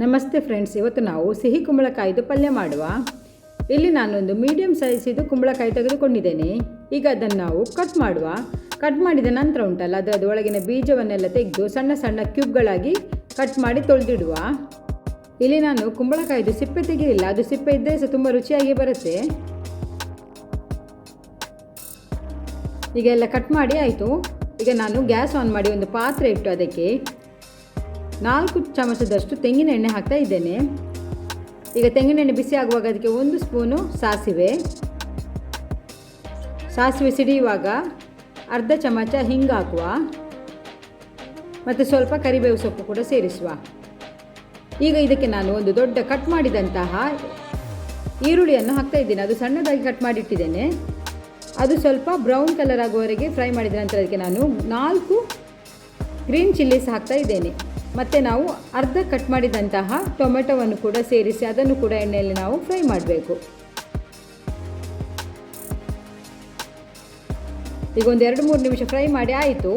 ನಮಸ್ತೆ ಫ್ರೆಂಡ್ಸ್, ಇವತ್ತು ನಾವು ಸಿಹಿ ಕುಂಬಳಕಾಯಿದು ಪಲ್ಯ ಮಾಡುವ. ಇಲ್ಲಿ ನಾನೊಂದು ಮೀಡಿಯಮ್ ಸೈಜಿದು ಕುಂಬಳಕಾಯಿ ತೆಗೆದುಕೊಂಡಿದ್ದೇನೆ. ಈಗ ಅದನ್ನು ನಾವು ಕಟ್ ಮಾಡುವ. ಕಟ್ ಮಾಡಿದ ನಂತರ ಉಂಟಲ್ಲ, ಅದು ಅದು ಒಳಗಿನ ಬೀಜವನ್ನೆಲ್ಲ ತೆಗೆದು ಸಣ್ಣ ಸಣ್ಣ ಕ್ಯೂಬ್ಗಳಾಗಿ ಕಟ್ ಮಾಡಿ ತೊಳೆದಿಡುವ. ಇಲ್ಲಿ ನಾನು ಕುಂಬಳಕಾಯಿದು ಸಿಪ್ಪೆ ತೆಗೆಯಲಿಲ್ಲ, ಅದು ಸಿಪ್ಪೆ ಇದ್ದರೆ ಸಹ ತುಂಬ ರುಚಿಯಾಗಿ ಬರುತ್ತೆ. ಈಗ ಎಲ್ಲ ಕಟ್ ಮಾಡಿ ಆಯಿತು. ಈಗ ನಾನು ಗ್ಯಾಸ್ ಆನ್ ಮಾಡಿ ಒಂದು ಪಾತ್ರೆ ಇಟ್ಟು ಅದಕ್ಕೆ ನಾಲ್ಕು ಚಮಚದಷ್ಟು ತೆಂಗಿನ ಎಣ್ಣೆ ಹಾಕ್ತಾ ಇದ್ದೇನೆ. ಈಗ ತೆಂಗಿನ ಎಣ್ಣೆ ಬಿಸಿ ಆಗುವಾಗ ಅದಕ್ಕೆ ಒಂದು ಸ್ಪೂನು ಸಾಸಿವೆ. ಸಾಸಿವೆ ಸಿಡಿಯುವಾಗ ಅರ್ಧ ಚಮಚ ಹಿಂಗೆ ಹಾಕುವ. ಮತ್ತು ಸ್ವಲ್ಪ ಕರಿಬೇವು ಸೊಪ್ಪು ಕೂಡ ಸೇರಿಸುವ. ಈಗ ಇದಕ್ಕೆ ನಾನು ಒಂದು ದೊಡ್ಡ ಕಟ್ ಮಾಡಿದಂತಹ ಈರುಳ್ಳಿಯನ್ನು ಹಾಕ್ತಾ ಇದ್ದೇನೆ. ಅದು ಸಣ್ಣದಾಗಿ ಕಟ್ ಮಾಡಿಟ್ಟಿದ್ದೇನೆ. ಅದು ಸ್ವಲ್ಪ ಬ್ರೌನ್ ಕಲರ್ ಆಗುವವರೆಗೆ ಫ್ರೈ ಮಾಡಿದ ನಂತರ ಅದಕ್ಕೆ ನಾನು ನಾಲ್ಕು ಗ್ರೀನ್ ಚಿಲ್ಲೀಸ್ ಹಾಕ್ತಾ ಇದ್ದೇನೆ. ಮತ್ತು ನಾವು ಅರ್ಧ ಕಟ್ ಮಾಡಿದಂತಹ ಟೊಮೆಟೊವನ್ನು ಕೂಡ ಸೇರಿಸಿ ಅದನ್ನು ಕೂಡ ಎಣ್ಣೆಯಲ್ಲಿ ನಾವು ಫ್ರೈ ಮಾಡಬೇಕು. ಈಗ ಒಂದು ಎರಡು ಮೂರು ನಿಮಿಷ ಫ್ರೈ ಮಾಡಿ ಆಯಿತು.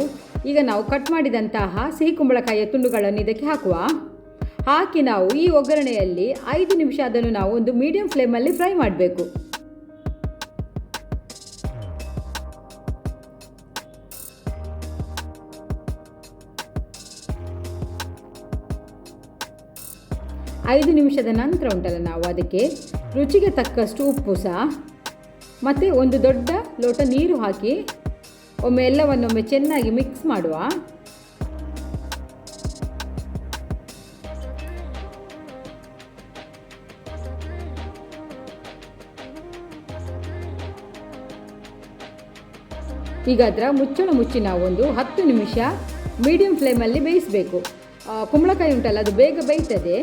ಈಗ ನಾವು ಕಟ್ ಮಾಡಿದಂತಹ ಸಿಹಿ ಕುಂಬಳಕಾಯಿಯ ತುಂಡುಗಳನ್ನು ಇದಕ್ಕೆ ಹಾಕುವ. ಹಾಕಿ ನಾವು ಈ ಒಗ್ಗರಣೆಯಲ್ಲಿ ಐದು ನಿಮಿಷ ಅದನ್ನು ನಾವು ಒಂದು ಮೀಡಿಯಂ ಫ್ಲೇಮಲ್ಲಿ ಫ್ರೈ ಮಾಡಬೇಕು. ಐದು ನಿಮಿಷದ ನಂತರ ಉಂಟಲ್ಲ ನಾವು ಅದಕ್ಕೆ. ರುಚಿಗೆ ತಕ್ಕಷ್ಟು ಉಪ್ಪು ಸಹ. ಮತ್ತು ಒಂದು ದೊಡ್ಡ ಲೋಟ ನೀರು ಹಾಕಿ ಒಮ್ಮೆ ಎಲ್ಲವನ್ನೊಮ್ಮೆ ಚೆನ್ನಾಗಿ ಮಿಕ್ಸ್ ಮಾಡುವ. ಈಗ ಅದರ ಮುಚ್ಚಳ ಮುಚ್ಚಿ ನಾವು ಒಂದು ಹತ್ತು ನಿಮಿಷ ಮೀಡಿಯಂ ಫ್ಲೇಮಲ್ಲಿ ಬೇಯಿಸಬೇಕು. ಕುಂಬಳಕಾಯಿ ಉಂಟಲ್ಲ, ಅದು ಬೇಗ ಬೇಯ್ತದೆ.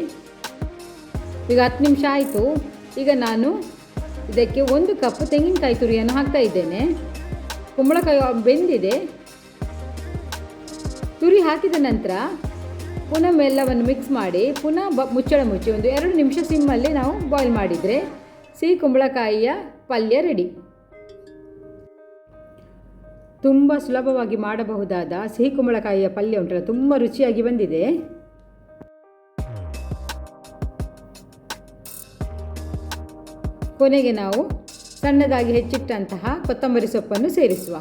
ಈಗ ಹತ್ತು ನಿಮಿಷ ಆಯಿತು. ಈಗ ನಾನು ಇದಕ್ಕೆ ಒಂದು ಕಪ್ ತೆಂಗಿನಕಾಯಿ ತುರಿಯನ್ನು ಹಾಕ್ತಾ ಇದ್ದೇನೆ. ಕುಂಬಳಕಾಯಿ ಬೆಂದಿದೆ. ತುರಿ ಹಾಕಿದ ನಂತರ ಪುನಃ ಎಲ್ಲವನ್ನು ಮಿಕ್ಸ್ ಮಾಡಿ, ಪುನಃ ಬ ಮುಚ್ಚಳ ಮುಚ್ಚಿ ಒಂದು ಎರಡು ನಿಮಿಷ ಸಿಮ್ಮಲ್ಲಿ ನಾವು ಬಾಯ್ಲ್ ಮಾಡಿದರೆ ಸಿಹಿ ಕುಂಬಳಕಾಯಿಯ ಪಲ್ಯ ರೆಡಿ ತುಂಬ ಸುಲಭವಾಗಿ ಮಾಡಬಹುದಾದ ಸಿಹಿ ಕುಂಬಳಕಾಯಿಯ ಪಲ್ಯ ಉಂಟಲ್ಲ, ತುಂಬ ರುಚಿಯಾಗಿ ಬಂದಿದೆ. ಕೊನೆಗೆ ನಾವು ಸಣ್ಣದಾಗಿ ಹೆಚ್ಚಿಟ್ಟಂತಹ ಕೊತ್ತಂಬರಿ ಸೊಪ್ಪನ್ನು ಸೇರಿಸುವ.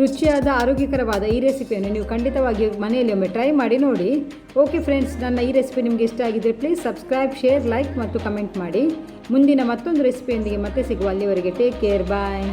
ರುಚಿಯಾದ ಆರೋಗ್ಯಕರವಾದ ಈ ರೆಸಿಪಿಯನ್ನು ನೀವು ಖಂಡಿತವಾಗಿ ಮನೆಯಲ್ಲಿ ಒಮ್ಮೆ ಟ್ರೈ ಮಾಡಿ ನೋಡಿ. ಓಕೆ ಫ್ರೆಂಡ್ಸ್ ನನ್ನ ಈ ರೆಸಿಪಿ ನಿಮಗೆ ಇಷ್ಟ ಆಗಿದ್ದರೆ ಪ್ಲೀಸ್ ಸಬ್ಸ್ಕ್ರೈಬ್ ಶೇರ್ ಲೈಕ್ ಮತ್ತು ಕಮೆಂಟ್ ಮಾಡಿ. ಮುಂದಿನ ಮತ್ತೊಂದು ರೆಸಿಪಿಯೊಂದಿಗೆ ಮತ್ತೆ ಸಿಗುವ ಅಲ್ಲಿವರೆಗೆ ಟೇಕ್ ಕೇರ್ ಬಾಯ್